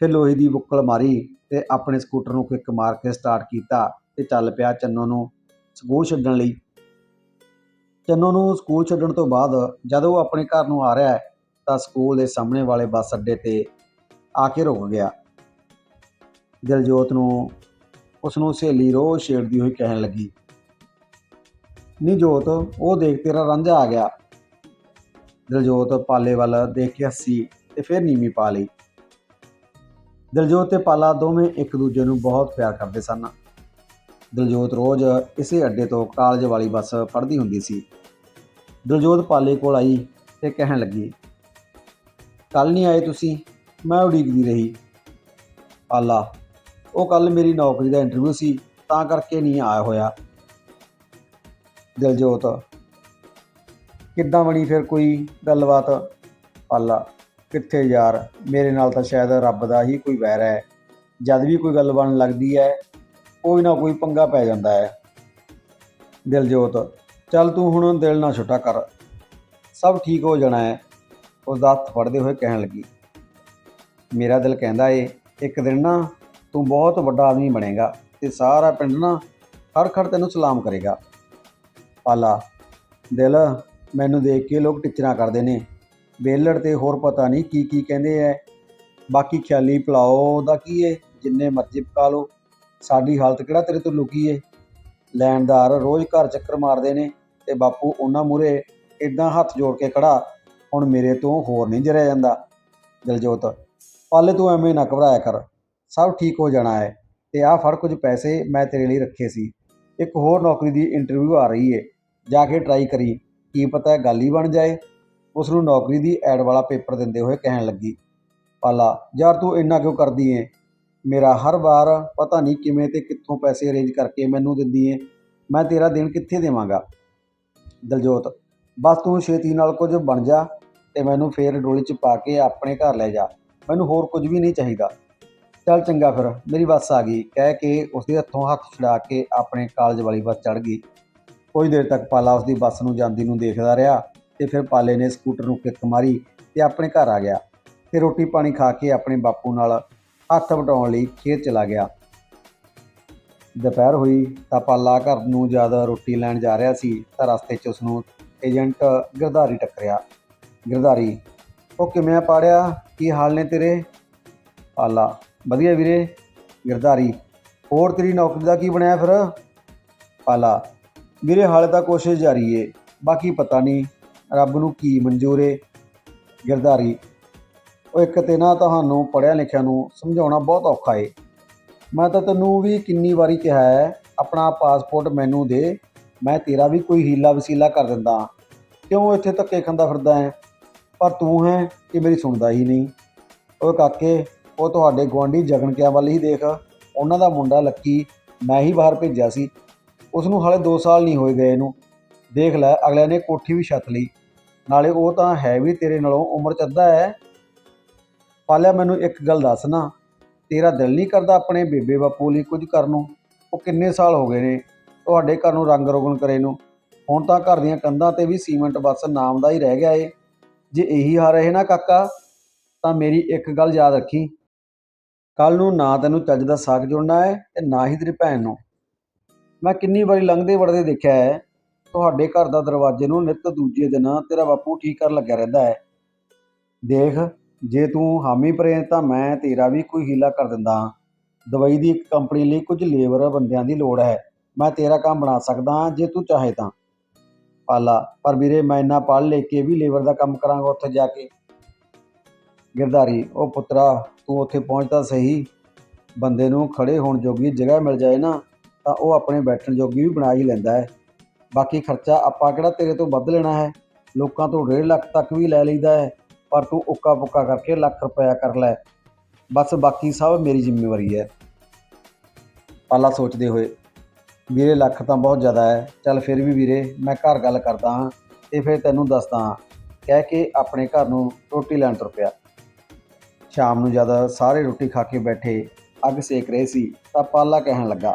ਫਿਰ ਲੋਹੇ ਦੀ ਬੁੱਕਲ ਮਾਰੀ ਤੇ ਆਪਣੇ ਸਕੂਟਰ ਨੂੰ ਕਿੱਕ ਮਾਰ ਕੇ ਸਟਾਰਟ ਕੀਤਾ ਤੇ ਚੱਲ ਪਿਆ ਚੰਨੋ ਨੂੰ ਸਕੂਲ ਛੱਡਣ ਲਈ। ਚੰਨੋ ਨੂੰ ਸਕੂਲ ਛੱਡਣ ਤੋਂ ਬਾਅਦ ਜਦੋਂ ਉਹ ਆਪਣੇ ਘਰ ਨੂੰ ਆ ਰਿਹਾ ਤਾਂ ਸਕੂਲ ਦੇ ਸਾਹਮਣੇ ਵਾਲੇ ਬੱਸ ਅੱਡੇ ਤੇ ਆ ਕੇ ਰੁਕ ਗਿਆ। ਦਿਲਜੋਤ ਨੂੰ ਉਸ ਨੂੰ ਸਹੇਲੀ ਰੋਜ਼ ਛੇੜਦੀ ਹੋਈ ਕਹਿਣ ਲੱਗੀ। ਨੀ ਜੋਤ, ਉਹ ਦੇਖ ਤੇਰਾ ਰਾਂਝਾ ਆ ਗਿਆ। ਦਿਲਜੋਤ ਪਾਲੇ ਵੱਲ ਦੇਖ ਕੇ ਹੱਸੀ ਤੇ ਫਿਰ ਨੀਵੀਂ ਪਾ ਲਈ। ਦਿਲਜੋਤ ਤੇ ਪਾਲਾ ਦੋਵੇਂ ਇੱਕ ਦੂਜੇ ਨੂੰ ਬਹੁਤ ਪਿਆਰ ਕਰਦੇ ਸਨ। ਦਿਲਜੋਤ ਰੋਜ਼ ਇਸੇ ਅੱਡੇ ਤੋਂ ਕਾਲਜ ਵਾਲੀ ਬੱਸ ਫੜਦੀ ਹੁੰਦੀ ਸੀ। ਦਿਲਜੋਤ ਪਾਲੇ ਕੋਲ ਆਈ ਤੇ ਕਹਿਣ ਲੱਗੀ ਕੱਲ ਨਹੀਂ ਆਏ ਤੁਸੀਂ? ਮੈਂ ਉਡੀਕਦੀ ਰਹੀ। ਪਾਲਾ ਉਹ ਕੱਲ ਮੇਰੀ ਨੌਕਰੀ ਦਾ ਇੰਟਰਵਿਊ ਸੀ, ਤਾਂ ਕਰਕੇ ਨਹੀਂ ਆਇਆ ਹੋਇਆ। ਦਿਲਜੋਤ, ਕਿੱਦਾਂ ਬਣੀ ਫਿਰ ਕੋਈ ਗੱਲਬਾਤ? ਪਾਲਾ, ਕਿੱਥੇ ਯਾਰ? ਮੇਰੇ ਨਾਲ ਤਾਂ ਸ਼ਾਇਦ ਰੱਬ ਦਾ ਹੀ ਕੋਈ ਵੈਰ ਹੈ। ਜਦ ਵੀ ਕੋਈ ਗੱਲ ਬਣਨ ਲੱਗਦੀ ਹੈ, ਕੋਈ ਨਾ ਕੋਈ ਪੰਗਾ ਪੈ ਜਾਂਦਾ ਹੈ। ਦਿਲਜੋਤ, ਚੱਲ ਤੂੰ ਹੁਣ ਦਿਲ ਨਾ ਛੋਟਾ ਕਰ। ਸਭ ਠੀਕ ਹੋ ਜਾਣਾ ਹੈ। ਉਸ ਦਾ ਹੱਥ ਫੜਦੇ ਹੋਏ ਕਹਿਣ ਲੱਗੀ। ਮੇਰਾ ਦਿਲ ਕਹਿੰਦਾ ਏ, ਇੱਕ ਦਿਨ ਨਾ ਤੂੰ ਬਹੁਤ ਵੱਡਾ ਆਦਮੀ ਬਣੇਗਾ ਤੇ ਸਾਰਾ ਪਿੰਡ ਨਾ ਖੜ ਖੜ ਤੈਨੂੰ ਸਲਾਮ ਕਰੇਗਾ। ਪਾਲਾ, ਦਿਲ ਮੈਨੂੰ ਦੇਖ ਕੇ ਲੋਕ ਟਿੱਚਰਾਂ ਕਰਦੇ ਨੇ। ਵੇਲੜ ਤੇ ਹੋਰ ਪਤਾ ਨਹੀਂ ਕੀ ਕੀ ਕਹਿੰਦੇ ਐ। ਬਾਕੀ ਖਿਆਲੀ ਪਲਾਓ ਦਾ ਕੀ ਏ ਜਿੰਨੇ ਮਰਜ਼ੀ ਪਕਾ ਲਓ। ਸਾਡੀ ਹਾਲਤ ਕਿਹੜਾ ਤੇਰੇ ਤੋਂ ਲੁਕੀ ਏ ਲੈਣਦਾਰ ਰੋਜ਼ ਘਰ ਚੱਕਰ ਮਾਰਦੇ ਨੇ ਤੇ ਬਾਪੂ ਉਹਨਾਂ ਮੂਰੇ ਇਦਾਂ ਹੱਥ ਜੋੜ ਕੇ ਖੜਾ, ਹੁਣ ਮੇਰੇ ਤੋਂ ਹੋਰ ਨਹੀਂ ਜਰਿਆ ਜਾਂਦਾ। ਦਿਲਜੋਤ, ਪਾਲੇ ਤੂੰ ਐਵੇਂ ਨਾ ਘਬਰਾਇਆ ਕਰ। ਸਭ ਠੀਕ ਹੋ ਜਾਣਾ ਹੈ ਤੇ ਆਹ ਫੜ ਕੁਝ ਪੈਸੇ ਮੈਂ ਤੇਰੇ ਲਈ ਰੱਖੇ ਸੀ। ਇੱਕ ਹੋਰ ਨੌਕਰੀ ਦੀ ਇੰਟਰਵਿਊ ਆ ਰਹੀ ਏ। ਜਾ ਕੇ ਟਰਾਈ ਕਰੀ, ਕੀ ਪਤਾ ਗੱਲ ਹੀ ਬਣ ਜਾਏ। ਉਸ ਨੂੰ ਨੌਕਰੀ ਦੀ ਐਡ ਵਾਲਾ ਪੇਪਰ ਦਿੰਦੇ ਹੋਏ ਕਹਿਣ ਲੱਗੀ, ਪਾਲਾ, ਯਾਰ ਤੂੰ ਇੰਨਾ ਕਿਉਂ ਕਰਦੀ ਏ? ਮੇਰਾ ਹਰ ਵਾਰ ਪਤਾ ਨਹੀਂ ਕਿਵੇਂ ਤੇ ਕਿੱਥੋਂ ਪੈਸੇ ਅਰੇਂਜ ਕਰਕੇ ਮੈਨੂੰ ਦਿੰਦੀ ਏ। ਮੈਂ ਤੇਰਾ ਦਿਨ ਕਿੱਥੇ ਦੇਵਾਂਗਾ? ਦਲਜੋਤ, ਬਸ ਤੂੰ ਛੇਤੀ ਨਾਲ ਕੁਝ ਬਣ ਜਾ ਤੇ ਮੈਨੂੰ ਫੇਰ ਡੋਲੀ 'ਚ ਪਾ ਕੇ ਆਪਣੇ ਘਰ ਲੈ ਜਾ। ਮੈਨੂੰ ਹੋਰ ਕੁਝ ਵੀ ਨਹੀਂ ਚਾਹੀਦਾ। ਚੱਲ ਚੰਗਾ ਫਿਰ, ਮੇਰੀ ਬੱਸ ਆ ਗਈ। ਕਹਿ ਕੇ ਉਸਦੇ ਹੱਥੋਂ ਹੱਥ ਛੁਡਾ ਕੇ ਆਪਣੇ ਕਾਲਜ ਵਾਲੀ ਬੱਸ ਚੜ੍ਹ ਗਈ। ਕੁਝ ਦੇਰ ਤੱਕ ਪਾਲਾ ਉਸਦੀ ਬੱਸ ਨੂੰ ਜਾਂਦੀ ਨੂੰ ਦੇਖਦਾ ਰਿਹਾ ਤੇ ਫਿਰ ਪਾਲੇ ਨੇ ਸਕੂਟਰ ਨੂੰ ਕਿੱਕ ਮਾਰੀ ਤੇ ਆਪਣੇ ਘਰ ਆ ਗਿਆ। ਤੇ ਰੋਟੀ ਪਾਣੀ ਖਾ ਕੇ ਆਪਣੇ ਬਾਪੂ ਨਾਲ ਹੱਥ ਵਟਾਉਣ ਲਈ ਖੇਤ ਚਲਾ ਗਿਆ। ਦੁਪਹਿਰ ਹੋਈ ਤਾਂ ਪਾਲਾ ਘਰ ਨੂੰ ਜ਼ਿਆਦਾ ਰੋਟੀ ਲੈਣ ਜਾ ਰਿਹਾ ਸੀ ਤਾਂ ਰਸਤੇ 'ਚ ਉਸ ਨੂੰ ਏਜੰਟ ਗਿਰਧਾਰੀ ਟੱਕਰਿਆ। ਗਿਰਧਾਰੀ, ਉਹ ਕਿਵੇਂ ਆ ਪਾੜਿਆ? ਕੀ ਹਾਲ ਨੇ ਤੇਰੇ? ਪਾਲਾ ਵਧੀਆ ਵੀਰੇ, ਗਿਰਧਾਰੀ। ਹੋਰ ਤੇਰੀ ਨੌਕਰੀ ਦਾ ਕੀ ਬਣਿਆ ਫਿਰ? ਪਾਲਾ। ਵੀਰੇ, ਹਾਲੇ ਤਾਂ ਕੋਸ਼ਿਸ਼ ਜਾਰੀ ਏ, ਬਾਕੀ ਪਤਾ ਨਹੀਂ ਰੱਬ ਨੂੰ ਕੀ ਮਨਜ਼ੂਰ ਏ। ਗਿਰਧਾਰੀ, ਉਹ ਇੱਕ ਤੇ ਨਾ ਤੁਹਾਨੂੰ ਪੜ੍ਹਿਆ ਲਿਖਿਆ ਨੂੰ ਸਮਝਾਉਣਾ ਬਹੁਤ ਔਖਾ ਏ। ਮੈਂ ਤਾਂ ਤੈਨੂੰ ਵੀ ਕਿੰਨੀ ਵਾਰੀ ਕਿਹਾ ਹੈ, ਆਪਣਾ ਪਾਸਪੋਰਟ ਮੈਨੂੰ ਦੇ, ਮੈਂ ਤੇਰਾ ਵੀ ਕੋਈ ਹੀਲਾ ਵਸੀਲਾ ਕਰ ਦਿੰਦਾ। ਕਿਉਂ ਇੱਥੇ ਧੱਕੇ ਖਾਂਦਾ ਫਿਰਦਾ ਹੈ? ਪਰ ਤੂੰ ਹੈ ਕਿ ਮੇਰੀ ਸੁਣਦਾ ਹੀ ਨਹੀਂ। ਓਏ ਕਾਕੇ ਉਹ ਤੁਹਾਡੇ ਗੁਆਂਢੀ ਜਗਨਕਿਆਂ ਵੱਲ ਹੀ ਦੇਖ, ਉਹਨਾਂ ਦਾ ਮੁੰਡਾ ਲੱਕੀ ਮੈਂ ਹੀ ਬਾਹਰ ਭੇਜਿਆ ਸੀ। ਉਸ ਨੂੰ ਹਾਲੇ 2 ਸਾਲ ਨਹੀਂ ਹੋਏ ਗਏ ਨੂੰ ਦੇਖ ਲੈ, ਅਗਲੇ ਨੇ ਕੋਠੀ ਵੀ ਛੱਤ ਲਈ। ਨਾਲੇ ਉਹ ਤਾਂ ਹੈ ਵੀ ਤੇਰੇ ਨਾਲੋਂ ਉਮਰ ਚ ਅੱਧਾ ਹੈ। ਪਾਲਿਆ, ਮੈਨੂੰ ਇੱਕ ਗੱਲ ਦੱਸ ਨਾ। ਤੇਰਾ ਦਿਲ ਨਹੀਂ ਕਰਦਾ ਆਪਣੇ ਬੇਬੇ ਬਾਪੂ ਲਈ ਕੁਝ ਕਰਨ ਨੂੰ? ਉਹ ਕਿੰਨੇ ਸਾਲ ਹੋ ਗਏ ਨੇ ਤੁਹਾਡੇ ਘਰ ਨੂੰ ਰੰਗ ਰੋਗਨ ਕਰੇ ਨੂੰ? ਹੁਣ ਤਾਂ ਘਰ ਦੀਆਂ ਕੰਧਾਂ ਤੇ ਵੀ ਸੀਮੈਂਟ ਬਸ ਨਾਮ ਦਾ ਹੀ ਰਹਿ ਗਿਆ ਏ। ਜੇ ਇਹੀ ਹਾਲ ਰਹੇ ਨਾ ਕਾਕਾ, ਤਾਂ ਮੇਰੀ ਇੱਕ ਗੱਲ ਯਾਦ ਰੱਖੀ। ਕੱਲ ਨੂੰ ਨਾ ਤੈਨੂੰ ਚੱਜ ਦਾ ਸਾਗ ਜੁੜਨਾ ਹੈ ਤੇ ਨਾ ਹੀ ਤੇਰੀ ਭੈਣ ਨੂੰ। ਮੈਂ ਕਿੰਨੀ ਵਾਰੀ ਲੰਘਦੇ ਵੜਦੇ ਦੇਖਿਆ ਹੈ, ਤੁਹਾਡੇ ਘਰ ਦਾ ਦਰਵਾਜ਼ੇ ਨੂੰ ਨਿੱਤ ਦੂਜੇ ਦਿਨ ਤੇਰਾ ਬਾਪੂ ਠੀਕ ਕਰਨ ਲੱਗਿਆ ਰਹਿੰਦਾ ਹੈ। ਦੇਖ, ਜੇ ਤੂੰ ਹਾਮੀ ਭਰੇ ਤਾਂ ਮੈਂ ਤੇਰਾ ਵੀ ਕੋਈ ਹੀਲਾ ਕਰ ਦਿੰਦਾ ਹਾਂ। ਦਵਾਈ ਦੀ ਇੱਕ ਕੰਪਨੀ ਲਈ ਕੁਝ ਲੇਬਰ ਬੰਦਿਆਂ ਦੀ ਲੋੜ ਹੈ। ਮੈਂ ਤੇਰਾ ਕੰਮ ਬਣਾ ਸਕਦਾ ਹਾਂ ਜੇ ਤੂੰ ਚਾਹੇ ਤਾਂ। ਪਾਲਾ, ਪਰ ਵੀਰੇ ਮੈਂ ਇੰਨਾ ਪੜ੍ਹ ਲੈ ਕੇ ਵੀ ਲੇਬਰ ਦਾ ਕੰਮ ਕਰਾਂਗਾ ਉੱਥੇ ਜਾ ਕੇ। ਗਿਰਧਾਰੀ, ਉਹ ਪੁੱਤਰਾ ਤੂੰ ਉੱਥੇ ਪਹੁੰਚਦਾ ਸਹੀ। ਬੰਦੇ ਨੂੰ ਖੜੇ ਹੋਣ ਜੋਗੀ ਜਗ੍ਹਾ ਮਿਲ ਜਾਏ ਨਾ, ਤਾਂ ਉਹ ਆਪਣੇ ਬੈਠਣ ਜੋਗੀ ਵੀ ਬਣਾ ਹੀ ਲੈਂਦਾ ਹੈ। ਬਾਕੀ ਖਰਚਾ ਆਪਾਂ ਕਿਹੜਾ ਤੇਰੇ ਤੋਂ ਵੱਧ ਲੈਣਾ ਹੈ? ਲੋਕਾਂ ਤੋਂ 1.5 ਲੱਖ ਤੱਕ ਵੀ ਲੈ ਲਈਦਾ ਹੈ, ਪਰ ਤੂੰ ਉੱਕਾ ਪੁੱਕਾ ਕਰਕੇ ਲੱਖ ਰੁਪਇਆ ਕਰ ਲੈ। ਬਸ ਬਾਕੀ ਸਭ ਮੇਰੀ ਜ਼ਿੰਮੇਵਾਰੀ ਹੈ। ਪਾਲਾ ਸੋਚਦੇ ਹੋਏ, ਵੀਰੇ ਲੱਖ ਤਾਂ ਬਹੁਤ ਜ਼ਿਆਦਾ ਹੈ। ਚੱਲ ਫਿਰ ਵੀ ਵੀਰੇ, ਮੈਂ ਘਰ ਗੱਲ ਕਰਦਾ ਹਾਂ ਤੇ ਫਿਰ ਤੈਨੂੰ ਦੱਸਦਾ ਹਾਂ। ਕਹਿ ਕੇ ਆਪਣੇ ਘਰ ਨੂੰ ਰੋਟੀ ਲੈਣ ਤੁਰ ਪਿਆ। ਸ਼ਾਮ ਨੂੰ ਜਦ ਸਾਰੇ ਰੋਟੀ ਖਾ ਕੇ ਬੈਠੇ, ਅੱਗ ਸੇਕ ਰਹੇ ਸੀ, ਤਾਂ ਪਾਲਾ ਕਹਿਣ ਲੱਗਾ,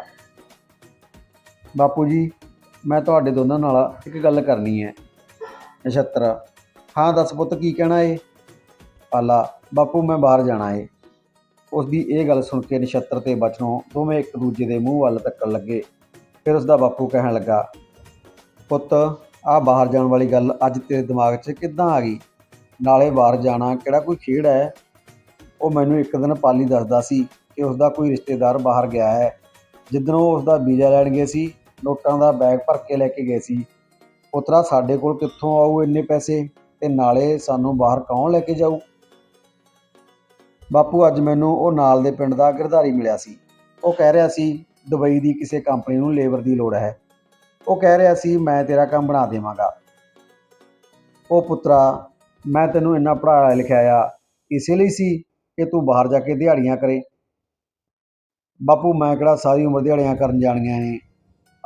ਬਾਪੂ ਜੀ, ਮੈਂ ਤੁਹਾਡੇ ਦੋਨਾਂ ਨਾਲ ਇੱਕ ਗੱਲ ਕਰਨੀ ਹੈ। ਨਛੱਤਰ, ਹਾਂ, ਦੱਸ ਪੁੱਤ, ਕੀ ਕਹਿਣਾ ਏ? ਪਾਲਾ, ਬਾਪੂ, ਮੈਂ ਬਾਹਰ ਜਾਣਾ ਏ। ਉਸ ਦੀ ਇਹ ਗੱਲ ਸੁਣ ਕੇ ਨਛੱਤਰ ਤੇ ਬਚਨੋਂ ਦੋਵੇਂ ਇੱਕ ਦੂਜੇ ਦੇ ਮੂੰਹ ਵੱਲ ਤੱਕਣ ਲੱਗੇ। ਫਿਰ ਉਸ ਦਾ ਬਾਪੂ ਕਹਿਣ ਲੱਗਾ, ਪੁੱਤ, ਆ ਬਾਹਰ ਜਾਣ ਵਾਲੀ ਗੱਲ ਅੱਜ ਤੇਰੇ ਦਿਮਾਗ 'ਚ ਕਿੱਦਾਂ ਆ ਗਈ? ਨਾਲੇ ਬਾਹਰ ਜਾਣਾ ਕਿਹੜਾ ਕੋਈ ਖੇਡ ਹੈ? ਉਹ ਮੈਨੂੰ ਇੱਕ ਦਿਨ ਪਾਲੀ ਦੱਸਦਾ ਸੀ ਕਿ ਉਸ ਦਾ ਕੋਈ ਰਿਸ਼ਤੇਦਾਰ ਬਾਹਰ ਗਿਆ ਹੈ। ਜਿੱਦਣ ਉਹ ਉਸ ਦਾ ਵੀਜ਼ਾ ਲੈਣ ਗਏ ਸੀ, ਨੋਟਾਂ ਦਾ ਬੈਗ ਭਰ ਕੇ ਲੈ ਕੇ ਗਏ ਸੀ। ਪੁੱਤਰਾ, ਸਾਡੇ ਕੋਲ ਕਿੱਥੋਂ ਆਊ ਇੰਨੇ ਪੈਸੇ? ਤੇ ਨਾਲੇ ਸਾਨੂੰ ਬਾਹਰ ਕੌਣ ਲੈ ਕੇ ਜਾਊ? ਬਾਪੂ, ਅੱਜ ਮੈਨੂੰ ਉਹ ਨਾਲ ਦੇ ਪਿੰਡ ਦਾ ਗਿਰਧਾਰੀ ਮਿਲਿਆ ਸੀ। ਉਹ ਕਹਿ ਰਿਹਾ ਸੀ, ਦੁਬਈ ਦੀ ਕਿਸੇ ਕੰਪਨੀ ਨੂੰ ਲੇਬਰ ਦੀ ਲੋੜ ਹੈ। ਉਹ ਕਹਿ ਰਿਹਾ ਸੀ, ਮੈਂ ਤੇਰਾ ਕੰਮ ਬਣਾ ਦੇਵਾਂਗਾ। ਉਹ ਪੁੱਤਰਾ, ਮੈਂ ਤੈਨੂੰ ਇੰਨਾ ਪੜ੍ਹਾਇਆ ਲਿਖਾਇਆ ਇਸੇ ਲਈ ਸੀ? ਕਿ ਤੂੰ ਬਾਹਰ ਜਾ ਕੇ ਦਿਹਾੜੀਆਂ ਕਰੇ। ਬਾਪੂ, ਮੈਂ ਕਿਹੜਾ ਸਾਰੀ ਉਮਰ ਦਿਹਾੜੀਆਂ ਕਰਨ ਜਾਣੀਆਂ ਨੇ।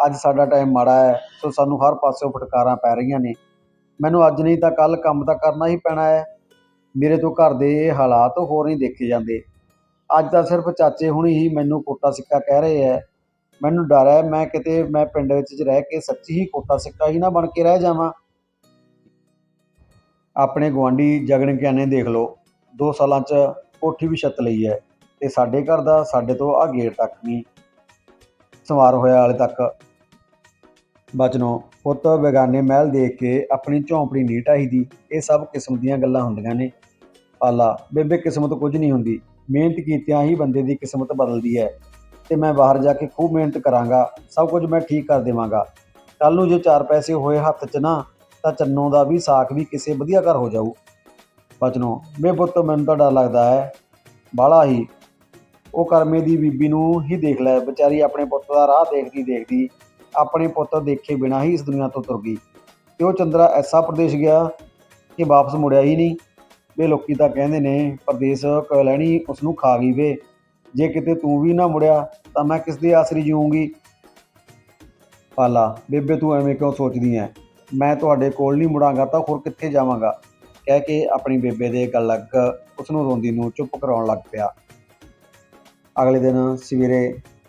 ਅੱਜ ਸਾਡਾ ਟਾਈਮ ਮਾੜਾ ਹੈ, ਸੋ ਸਾਨੂੰ ਹਰ ਪਾਸਿਓਂ ਫਟਕਾਰਾਂ ਪੈ ਰਹੀਆਂ ਨੇ। ਮੈਨੂੰ ਅੱਜ ਨਹੀਂ ਤਾਂ ਕੱਲ ਕੰਮ ਤਾਂ ਕਰਨਾ ਹੀ ਪੈਣਾ ਹੈ। ਮੇਰੇ ਤੋਂ ਘਰ ਦੇ ਇਹ ਹਾਲਾਤ ਹੋਰ ਨਹੀਂ ਦੇਖੇ ਜਾਂਦੇ। ਅੱਜ ਤਾਂ ਸਿਰਫ ਚਾਚੇ ਹੁਣੀ ਹੀ ਮੈਨੂੰ ਕੋਟਾ ਸਿੱਕਾ ਕਹਿ ਰਹੇ ਐ ਮੈਨੂੰ ਡਰ ਹੈ, ਮੈਂ ਕਿਤੇ, ਮੈਂ ਪਿੰਡ ਵਿੱਚ ਰਹਿ ਕੇ ਸੱਚੀ ਹੀ ਕੋਟਾ ਸਿੱਕਾ ਹੀ ਨਾ ਬਣ ਕੇ ਰਹਿ ਜਾਵਾਂ। ਆਪਣੇ ਗੁਆਂਢੀ ਜਗਨ ਨੇ ਦੇਖ ਲਓ। ਦੋ ਸਾਲਾਂ 'ਚ ਕੋਠੀ ਵੀ ਛੱਤ ਲਈ ਹੈ ਤੇ ਸਾਡੇ ਘਰ ਦਾ ਸਾਡੇ ਤੋਂ ਆ ਗੇਟ ਤੱਕ ਨਹੀਂ ਸਵਾਰ ਹੋਇਆ ਹਾਲੇ ਤੱਕ। ਬਚਨੋ, ਪੁੱਤ ਬੇਗਾਨੇ ਮਹਿਲ ਦੇਖ ਕੇ ਆਪਣੀ ਝੌਂਪੜੀ ਨਹੀਂ ਢਾਹੀ ਦੀ, ਇਹ ਸਭ ਕਿਸਮ ਦੀਆਂ ਗੱਲਾਂ ਹੁੰਦੀਆਂ ਨੇ। ਆਲਾ, ਬੇਬੇ ਕਿਸਮਤ ਕੁਝ ਨਹੀਂ ਹੁੰਦੀ। ਮਿਹਨਤ ਕੀਤਿਆਂ ਹੀ ਬੰਦੇ ਦੀ ਕਿਸਮਤ ਬਦਲਦੀ ਹੈ। ਤੇ ਮੈਂ ਬਾਹਰ ਜਾ ਕੇ ਖੂਬ ਮਿਹਨਤ ਕਰਾਂਗਾ, ਸਭ ਕੁਝ ਮੈਂ ਠੀਕ ਕਰ ਦੇਵਾਂਗਾ। ਕੱਲ ਨੂੰ ਜੇ ਚਾਰ ਪੈਸੇ ਹੋਏ ਹੱਥ 'ਚ ਨਾ, ਤਾਂ ਚੰਨੋਂ ਦਾ ਵੀ ਸਾਖ ਵੀ ਕਿਸੇ ਵਧੀਆ ਘਰ ਹੋ ਜਾਊ। ਬਚਨੋ ਬੇ ਪੁੱਤ, ਮੈਨੂੰ ਤਾਂ ਡਰ ਲੱਗਦਾ ਹੈ। ਬਾਹਲਾ ਹੀ। ਉਹ ਕਰਮੇ ਦੀ ਬੀਬੀ ਨੂੰ ਹੀ ਦੇਖ ਲੈ। ਵਿਚਾਰੀ ਆਪਣੇ ਪੁੱਤ ਦਾ ਰਾਹ ਦੇਖਦੀ ਦੇਖਦੀ ਆਪਣੇ ਪੁੱਤ ਦੇਖੇ ਬਿਨਾਂ ਹੀ ਇਸ ਦੁਨੀਆ ਤੋਂ ਤੁਰ ਗਈ। ਤੇ ਉਹ ਚੰਦਰਾ ਐਸਾ ਪ੍ਰਦੇਸ਼ ਗਿਆ ਕਿ ਵਾਪਸ ਮੁੜਿਆ ਹੀ ਨਹੀਂ। ਵੇ ਲੋਕੀ ਤਾਂ ਕਹਿੰਦੇ ਨੇ, ਪ੍ਰਦੇਸ਼ ਲੈਣੀ ਉਸ ਨੂੰ ਖਾ ਗਈ ਵੇ। ਜੇ ਕਿਤੇ ਤੂੰ ਵੀ ਨਾ ਮੁੜਿਆ, ਤਾਂ ਮੈਂ ਕਿਸ ਦੇ ਆਸਰੀ ਜੀਵਾਂਗੀ ਪਾਲਾ, ਬੇਬੇ ਤੂੰ ਐਵੇਂ ਕਿਉਂ ਸੋਚਦੀ ਐ? ਮੈਂ ਤੁਹਾਡੇ ਕੋਲ ਨਹੀਂ ਮੁੜਾਂਗਾ ਤਾਂ ਹੋਰ ਕਿੱਥੇ ਜਾਵਾਂਗਾ? ਕਹਿ ਕੇ ਆਪਣੀ ਬੇਬੇ ਦੇ ਗੱਲ ਲੱਗ ਉਸ ਨੂੰ ਰੋਂਦੀ ਨੂੰ ਚੁੱਪ ਕਰਾਉਣ ਲੱਗ ਪਿਆ। ਅਗਲੇ ਦਿਨ ਸਵੇਰੇ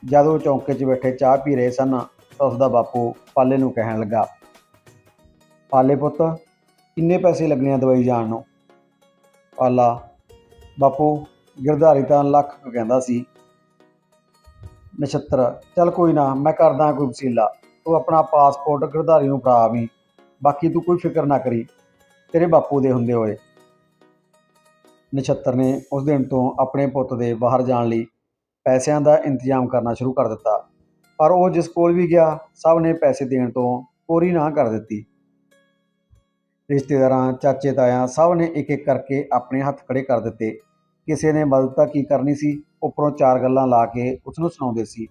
ਜਦ ਉਹ ਚੌਂਕੇ 'ਚ ਬੈਠੇ ਚਾਹ ਪੀ ਰਹੇ ਸਨ, ਤਾਂ ਉਸ ਦਾ ਬਾਪੂ ਪਾਲੇ ਨੂੰ ਕਹਿਣ ਲੱਗਾ, ਪਾਲੇ ਪੁੱਤ, ਕਿੰਨੇ ਪੈਸੇ ਲੱਗਣੇ ਆ ਦਵਾਈ ਜਾਣ ਨੂੰ? ਪਾਲਾ, ਬਾਪੂ, ਗਿਰਧਾਰੀ ਤਾਂ ਲੱਖ ਕੁ ਕਹਿੰਦਾ ਸੀ। ਨਛੱਤਰ, ਚੱਲ ਕੋਈ ਨਾ, ਮੈਂ ਕਰਦਾ ਕੋਈ ਵਸੀਲਾ। ਤੂੰ ਆਪਣਾ ਪਾਸਪੋਰਟ ਗਿਰਧਾਰੀ ਨੂੰ ਫੜਾ ਆਵੀਂ ਬਾਕੀ ਤੂੰ ਕੋਈ ਫਿਕਰ ਨਾ ਕਰੀ। ਤੇਰੇ ਬਾਪੂ ਦੇ ਹੁੰਦੇ ਹੋਏ। ਨਛੱਤਰ ਨੇ ਉਸ ਦਿਨ ਤੋਂ ਆਪਣੇ ਪੁੱਤ ਦੇ ਬਾਹਰ ਜਾਣ ਲਈ ਪੈਸਿਆਂ ਦਾ ਇੰਤਜ਼ਾਮ ਕਰਨਾ ਸ਼ੁਰੂ ਕਰ ਦਿੱਤਾ। ਪਰ ਉਹ ਜਿਸ ਕੋਲ ਵੀ ਗਿਆ, ਸਭ ਨੇ ਪੈਸੇ ਦੇਣ ਤੋਂ ਕੋਰੀ ਨਾ ਕਰ ਦਿੱਤੀ। ਰਿਸ਼ਤੇਦਾਰਾਂ, ਚਾਚੇ, ਤਾਇਆਂ ਸਭ ਨੇ ਇੱਕ ਇੱਕ ਕਰਕੇ ਆਪਣੇ ਹੱਥ ਖੜੇ ਕਰ ਦਿੱਤੇ। ਕਿਸੇ ਨੇ ਮਦਦ ਤਾਂ ਕੀ ਕਰਨੀ ਸੀ? ਉੱਪਰੋਂ ਚਾਰ ਗੱਲਾਂ ਲਾ ਕੇ ਉਸ ਨੂੰ ਸੁਣਾਉਂਦੇ ਸੀ।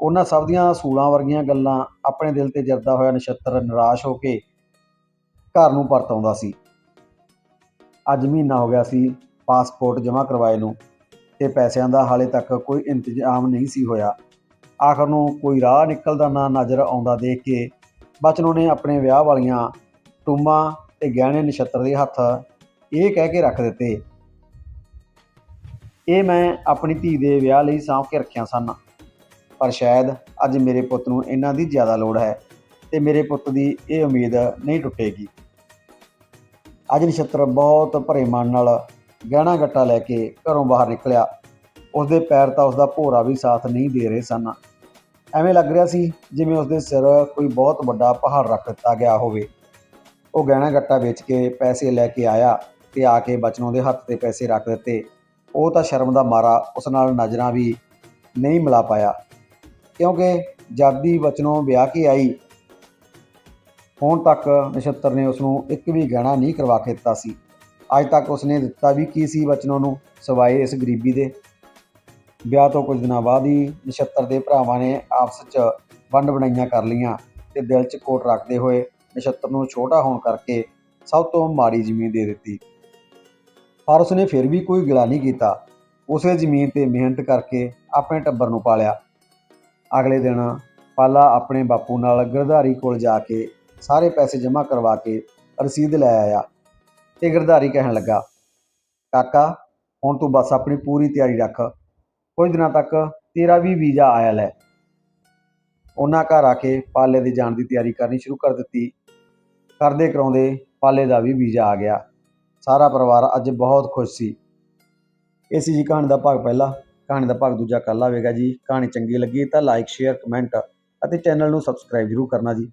ਉਹਨਾਂ ਸਭ ਦੀਆਂ ਸੂਲਾਂ ਵਰਗੀਆਂ ਗੱਲਾਂ ਆਪਣੇ ਦਿਲ ਤੇ ਜਰਦਾ ਹੋਇਆ ਨਛੱਤਰ ਨਿਰਾਸ਼ ਹੋ ਕੇ ਘਰ ਨੂੰ ਪਰਤ ਆਉਂਦਾ ਸੀ। ਅੱਜ ਮਹੀਨਾ ਹੋ ਗਿਆ ਸੀ ਪਾਸਪੋਰਟ ਜਮ੍ਹਾਂ ਕਰਵਾਏ ਨੂੰ ਤੇ ਪੈਸਿਆਂ ਦਾ ਹਾਲੇ ਤੱਕ ਕੋਈ ਇੰਤਜ਼ਾਮ ਨਹੀਂ ਸੀ ਹੋਇਆ। ਆਖਰ ਨੂੰ ਕੋਈ ਰਾਹ ਨਿਕਲਦਾ ਨਾ ਨਜ਼ਰ ਆਉਂਦਾ ਦੇਖ ਕੇ ਬਚਨੋ ਨੇ ਆਪਣੇ ਵਿਆਹ ਵਾਲੀਆਂ ਟੂਮਾਂ ਤੇ ਗਹਿਣੇ ਨਛੱਤਰ ਦੇ ਹੱਥ ਇਹ ਕਹਿ ਕੇ ਰੱਖ ਦਿੱਤੇ, ਇਹ ਮੈਂ ਆਪਣੀ ਧੀ ਦੇ ਵਿਆਹ ਲਈ ਸਾਂਭ ਕੇ ਰੱਖਿਆ ਸਨ, ਪਰ ਸ਼ਾਇਦ ਅੱਜ ਮੇਰੇ ਪੁੱਤ ਨੂੰ ਇਹਨਾਂ ਦੀ ਜ਼ਿਆਦਾ ਲੋੜ ਹੈ ਤੇ ਮੇਰੇ ਪੁੱਤ ਦੀ ਇਹ ਉਮੀਦ ਨਹੀਂ ਟੁੱਟੇਗੀ। ਅੱਜ ਨਛੱਤਰ ਬਹੁਤ ਭਰੇ ਮਨ ਨਾਲ ਗਹਿਣਾ ਗੱਟਾ ਲੈ ਕੇ ਘਰੋਂ ਬਾਹਰ ਨਿਕਲਿਆ। ਉਸਦੇ ਪੈਰ ਤਾਂ ਉਸਦਾ ਭੋਰਾ ਵੀ ਸਾਥ ਨਹੀਂ ਦੇ ਰਹੇ ਸਨ। ਐਵੇਂ ਲੱਗ ਰਿਹਾ ਸੀ ਜਿਵੇਂ ਉਸਦੇ ਸਿਰ ਕੋਈ ਬਹੁਤ ਵੱਡਾ ਪਹਾੜ ਰੱਖ ਦਿੱਤਾ ਗਿਆ ਹੋਵੇ। ਉਹ ਗਹਿਣਾ ਗੱਟਾ ਵੇਚ ਕੇ ਪੈਸੇ ਲੈ ਕੇ ਆਇਆ ਤੇ ਆ ਕੇ ਬਚਨੋਂ ਦੇ ਹੱਥ ਤੇ ਪੈਸੇ ਰੱਖ ਦਿੱਤੇ। ਉਹ ਤਾਂ ਸ਼ਰਮ ਦਾ ਮਾਰਾ ਉਸ ਨਾਲ ਨਜ਼ਰਾਂ ਵੀ ਨਹੀਂ ਮਿਲਾ ਪਾਇਆ। ਕਿਉਂਕਿ ਜਦ ਦੀ ਬਚਨੋਂ ਵਿਆਹ ਕੇ ਆਈ ਹੁਣ ਤੱਕ ਨਛੱਤਰ ਨੇ ਉਸ ਨੂੰ ਇੱਕ ਵੀ ਗਹਿਣਾ ਨਹੀਂ ਕਰਵਾ ਕੇ ਦਿੱਤਾ ਸੀ। ਅੱਜ ਤੱਕ ਉਸਨੇ ਦਿੱਤਾ ਵੀ ਕੀ ਸੀ ਬਚਨੋਂ ਨੂੰ, ਸਵਾਏ ਇਸ ਗਰੀਬੀ ਦੇ। ਵਿਆਹ ਤੋਂ ਕੁਝ ਦਿਨਾਂ ਬਾਅਦ ਹੀ ਨਛੱਤਰ ਦੇ ਭਰਾਵਾਂ ਨੇ ਆਪਸ 'ਚ ਵੰਡ ਬਣਾਈਆਂ ਕਰ ਲਈਆਂ ਤੇ ਦਿਲ 'ਚ ਕੋਟ ਰੱਖਦੇ ਹੋਏ ਨਛੱਤਰ ਨੂੰ ਛੋਟਾ ਹੋਣ ਕਰਕੇ ਸਭ ਤੋਂ ਮਾੜੀ ਜ਼ਮੀਨ ਦੇ ਦਿੱਤੀ। ਪਰ ਉਸਨੇ ਫਿਰ ਵੀ ਕੋਈ ਗਿਲਾ ਨਹੀਂ ਕੀਤਾ। ਉਸੇ ਜ਼ਮੀਨ ਤੇ ਮਿਹਨਤ ਕਰਕੇ ਆਪਣੇ ਟੱਬਰ ਨੂੰ ਪਾਲਿਆ। ਅਗਲੇ ਦਿਨ ਪਾਲਾ ਆਪਣੇ ਬਾਪੂ ਨਾਲ ਗਿਰਧਾਰੀ ਕੋਲ ਜਾ ਕੇ ਸਾਰੇ ਪੈਸੇ ਜਮ੍ਹਾਂ ਕਰਵਾ ਕੇ ਰਸੀਦ ਲੈ ਆਇਆ। ਤੇ ਗਿਰਧਾਰੀ ਕਹਿਣ ਲੱਗਾ, ਕਾਕਾ, ਹੁਣ ਤੂੰ ਬਸ ਆਪਣੀ ਪੂਰੀ ਤਿਆਰੀ ਰੱਖ। ਕੁਝ ਦਿਨਾਂ ਤੱਕ ਤੇਰਾ ਵੀ ਵੀਜ਼ਾ ਆਇਆ ਲੈ। ਉਹਨਾਂ ਘਰ ਆ ਕੇ ਪਾਲੇ ਦੇ ਜਾਣ ਦੀ ਤਿਆਰੀ ਕਰਨੀ ਸ਼ੁਰੂ ਕਰ ਦਿੱਤੀ। ਕਰਦੇ ਕਰਾਉਂਦੇ ਪਾਲੇ ਦਾ ਵੀ ਵੀਜ਼ਾ ਆ ਗਿਆ। ਸਾਰਾ ਪਰਿਵਾਰ ਅੱਜ ਬਹੁਤ ਖੁਸ਼ ਸੀ। ਇਹ ਸੀ ਜੀ ਕਹਾਣੀ ਦਾ ਭਾਗ ਪਹਿਲਾ। ਕਹਾਣੀ ਦਾ ਭਾਗ ਦੂਜਾ ਕੱਲ੍ਹ ਆਵੇਗਾ ਜੀ। ਕਹਾਣੀ ਚੰਗੀ ਲੱਗੀ ਤਾਂ ਲਾਈਕ ਸ਼ੇਅਰ ਕਮੈਂਟ ਅਤੇ ਚੈਨਲ ਨੂੰ ਸਬਸਕ੍ਰਾਈਬ ਜ਼ਰੂਰ ਕਰਨਾ ਜੀ।